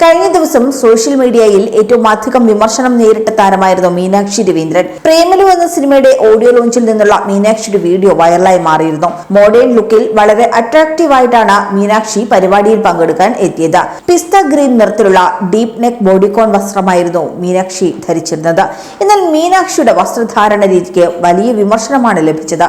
കഴിഞ്ഞ ദിവസം സോഷ്യൽ മീഡിയയിൽ ഏറ്റവും അധികം വിമർശനം നേരിട്ട താരമായിരുന്നു മീനാക്ഷി രവീന്ദ്രൻ. പ്രേമലു എന്ന സിനിമയുടെ ഓഡിയോ ലോഞ്ചിൽ നിന്നുള്ള മീനാക്ഷിയുടെ വീഡിയോ വൈറലായി മാറിയിരുന്നു. മോഡേൺ ലുക്കിൽ വളരെ അട്രാക്റ്റീവ് ആയിട്ടാണ് മീനാക്ഷി പരിപാടിയിൽ പങ്കെടുക്കാൻ എത്തിയത്. പിസ്ത ഗ്രീൻ നിറത്തിലുള്ള ഡീപ് നെക്ക് ബോഡിക്കോൺ വസ്ത്രമായിരുന്നു മീനാക്ഷി ധരിച്ചിരുന്നത്. എന്നാൽ മീനാക്ഷിയുടെ വസ്ത്രധാരണ രീതിക്ക് വലിയ വിമർശനമാണ് ലഭിച്ചത്.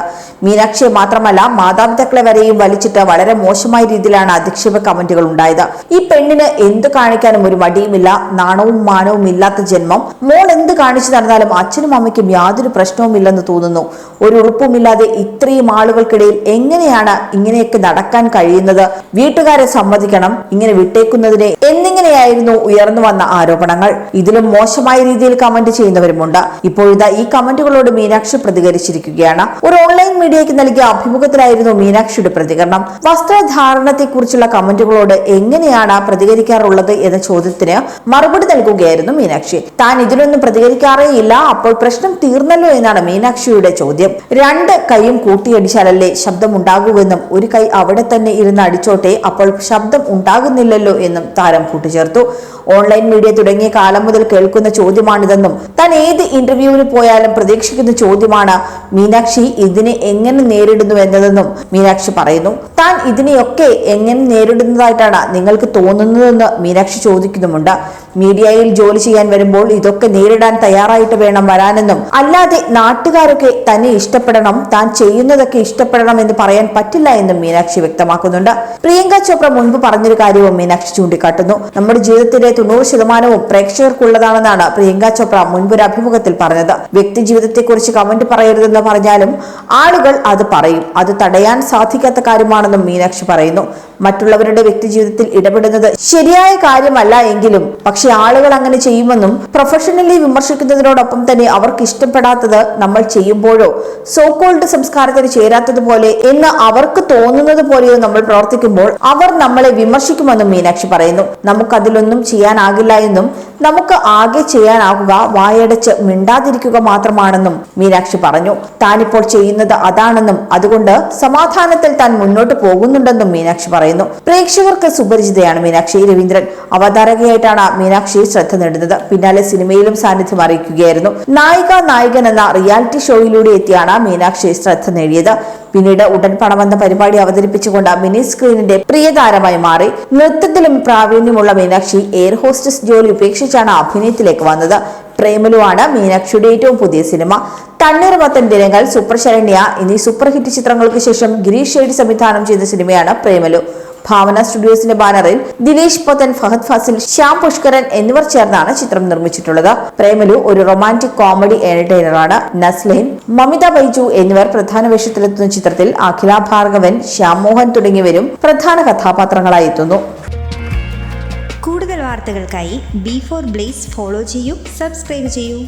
മീനാക്ഷിയെ മാത്രമല്ല മാതാപിതാക്കളെ വരെയും വലിച്ചിട്ട് വളരെ മോശമായ രീതിയിലാണ് അധിക്ഷേപ കമന്റുകൾ ഉണ്ടായത്. ഈ പെണ്ണിന് എന്ത് കാണിക്കാനും ഒരു മടിയുമില്ല നാണവും മാനവും ഇല്ലാത്ത ജന്മം. മോൾ എന്ത് കാണിച്ചു നടന്നാലും അച്ഛനും അമ്മയ്ക്കും യാതൊരു പ്രശ്നവുമില്ലെന്ന് തോന്നുന്നു. ഒരു ഉറുപ്പുമില്ലാതെ ഇത്രയും ആളുകൾക്കിടയിൽ എങ്ങനെയാണ് ഇങ്ങനെയൊക്കെ നടക്കാൻ കഴിയുന്നത്? വീട്ടുകാരെ സമ്മതിക്കണം ഇങ്ങനെ വിട്ടേക്കുന്നതിനെ എന്നിങ്ങനെയായിരുന്നു ഉയർന്നു വന്ന ആരോപണങ്ങൾ. ഇതിലും മോശമായ രീതിയിൽ കമന്റ് ചെയ്യുന്നവരുമുണ്ട്. ഇപ്പോഴിതാ ഈ കമന്റുകളോട് മീനാക്ഷി പ്രതികരിച്ചിരിക്കുകയാണ്. ഒരു ഓൺലൈൻ മീഡിയയ്ക്ക് നൽകിയ അഭിമുഖത്തിലായിരുന്നു മീനാക്ഷിയുടെ പ്രതികരണം. വസ്ത്രധാരണത്തെക്കുറിച്ചുള്ള കമന്റുകളോട് എങ്ങനെയാണ് പ്രതികരിക്കാറുള്ളത് എന്ന ചോദ്യത്തിന് മറുപടി നൽകുകയായിരുന്നു മീനാക്ഷി. താൻ ഇതിനൊന്നും പ്രതികരിക്കാറേയില്ല. അപ്പോൾ പ്രശ്നം തീർന്നല്ലോ എന്നാണ് മീനാക്ഷിയുടെ ചോദ്യം. രണ്ട് കൈയും കൂട്ടിയടിച്ചാലല്ലേ ശബ്ദം ഉണ്ടാകുമെന്നും ഒരു കൈ അവിടെ തന്നെ ഇരുന്ന് അടിച്ചോട്ടെ അപ്പോൾ ശബ്ദം ഉണ്ടാകുന്നില്ലല്ലോ എന്നും താരം കൂട്ടിച്ചേർത്തു. ഓൺലൈൻ മീഡിയ തുടങ്ങിയ കാലം മുതൽ കേൾക്കുന്ന ചോദ്യമാണിതെന്നും താൻ ഏത് ഇന്റർവ്യൂവിന് പോയാലും പ്രതീക്ഷിക്കുന്ന ചോദ്യമാണ് മീനാക്ഷി ഇതിനെ എങ്ങനെ നേരിടുന്നു എന്നതെന്നും മീനാക്ഷി പറയുന്നു. താൻ ഇതിനെയൊക്കെ എങ്ങനെ നേരിടുന്നതായിട്ടാണ് നിങ്ങൾക്ക് തോന്നുന്നതെന്ന് മീനാക്ഷി ചോദിക്കുന്നുമുണ്ട്. മീഡിയയിൽ ജോലി ചെയ്യാൻ വരുമ്പോൾ ഇതൊക്കെ നേരിടാൻ തയ്യാറായിട്ട് വേണം വരാനെന്നും അല്ലാതെ നാട്ടുകാരൊക്കെ തന്നെ ഇഷ്ടപ്പെടണം താൻ ചെയ്യുന്നതൊക്കെ ഇഷ്ടപ്പെടണം എന്ന് പറയാൻ പറ്റില്ല എന്നും മീനാക്ഷി വ്യക്തമാക്കുന്നുണ്ട്. പ്രിയങ്ക ചോപ്ര മുൻപ് പറഞ്ഞൊരു കാര്യവും മീനാക്ഷി ചൂണ്ടിക്കാട്ടുന്നു. നമ്മുടെ ജീവിതത്തിലെ തൊണ്ണൂറ് ശതമാനവും പ്രേക്ഷകർക്കുള്ളതാണെന്നാണ് പ്രിയങ്ക ചോപ്ര മുൻപൊരു അഭിമുഖത്തിൽ പറഞ്ഞത്. വ്യക്തി ജീവിതത്തെക്കുറിച്ച് കമന്റ് പറയരുതെന്ന് പറഞ്ഞാലും ആളുകൾ അത് പറയും. അത് തടയാൻ സാധിക്കാത്ത കാര്യമാണെന്നും മീനാക്ഷി പറയുന്നു. മറ്റുള്ളവരുടെ വ്യക്തി ജീവിതത്തിൽ ഇടപെടുന്നത് ശരിയായ കാര്യമല്ല എങ്കിലും പക്ഷെ ആളുകൾ അങ്ങനെ ചെയ്യുമെന്നും പ്രൊഫഷണലി വിമർശിക്കുന്നതിനോടൊപ്പം തന്നെ അവർക്ക് ഇഷ്ടപ്പെടാത്തത് നമ്മൾ ചെയ്യുമ്പോഴോ സോക്കോൾഡ് സംസ്കാരത്തിന് ചേരാത്തതുപോലെ എന്ന് അവർക്ക് തോന്നുന്നത് പോലെയോ നമ്മൾ പ്രവർത്തിക്കുമ്പോൾ അവർ നമ്മളെ വിമർശിക്കുമെന്നും മീനാക്ഷി പറയുന്നു. നമുക്കതിലൊന്നും ചെയ്യാനാകില്ല എന്നും നമുക്ക് ആകെ ചെയ്യാനാകുക വായടച്ച് മിണ്ടാതിരിക്കുക മാത്രമാണെന്നും മീനാക്ഷി പറഞ്ഞു. താനിപ്പോൾ ചെയ്യുന്നത് അതാണെന്നും അതുകൊണ്ട് സമാധാനത്തിൽ താൻ മുന്നോട്ട് പോകുന്നുണ്ടെന്നും മീനാക്ഷി പറയുന്നു. പ്രേക്ഷകർക്ക് സുപരിചിതയാണ് മീനാക്ഷി രവീന്ദ്രൻ. അവതാരകയായിട്ടാണ് മീനാക്ഷി ശ്രദ്ധ നേടുന്നത്. പിന്നാലെ സിനിമയിലും സാന്നിധ്യം അറിയിക്കുകയായിരുന്നു. നായിക നായകൻ എന്ന റിയാലിറ്റി ഷോയിലൂടെ എത്തിയാണ് മീനാക്ഷി ശ്രദ്ധ നേടിയത്. പിന്നീട് ഉടൻ പണമെന്ന പരിപാടി അവതരിപ്പിച്ചുകൊണ്ട് മിനി സ്ക്രീനിന്റെ പ്രിയതാരമായി മാറി. നൃത്തത്തിലും പ്രാവീണ്യമുള്ള മീനാക്ഷി എയർ ഹോസ്റ്റസ് ജോലി ഉപേക്ഷിച്ചാണ് അഭിനയത്തിലേക്ക് വന്നത്. പ്രേമലുവാണ് മീനാക്ഷിയുടെ ഏറ്റവും പുതിയ സിനിമ. തണ്ണീർമത്തൻ ദിനങ്ങൾ സൂപ്പർ ശരണ്യ എന്നീ സൂപ്പർ ഹിറ്റ് ചിത്രങ്ങൾക്ക് ശേഷം ഗിരീഷ് ഷെയ്ഡി സംവിധാനം ചെയ്ത സിനിമയാണ് പ്രേമലു. ഭാവന സ്റ്റുഡിയോസിന്റെ ബാനറിൽ ദിനേശ് പൊത്തൻ ഫഹദ് ഫാസിൽ ശ്യാം പുഷ്കരൻ എന്നിവർ ചേർന്നാണ് ചിത്രം നിർമ്മിച്ചിട്ടുള്ളത്. പ്രേമലു ഒരു റൊമാന്റിക് കോമഡി എന്റർടൈനറാണ്. നസ്ലീൻ മമിത ബൈജു എന്നിവർ പ്രധാന വേഷത്തിലെത്തുന്ന ചിത്രത്തിൽ അഖില ഭാർഗവൻ ശ്യാം മോഹൻ തുടങ്ങിയവരും പ്രധാന കഥാപാത്രങ്ങളായി എത്തുന്നു. കൂടുതൽ വാർത്തകൾക്കായി ബി ഫോർ ബ്ലേസ് ഫോളോ ചെയ്യൂ സബ്സ്ക്രൈബ് ചെയ്യൂ.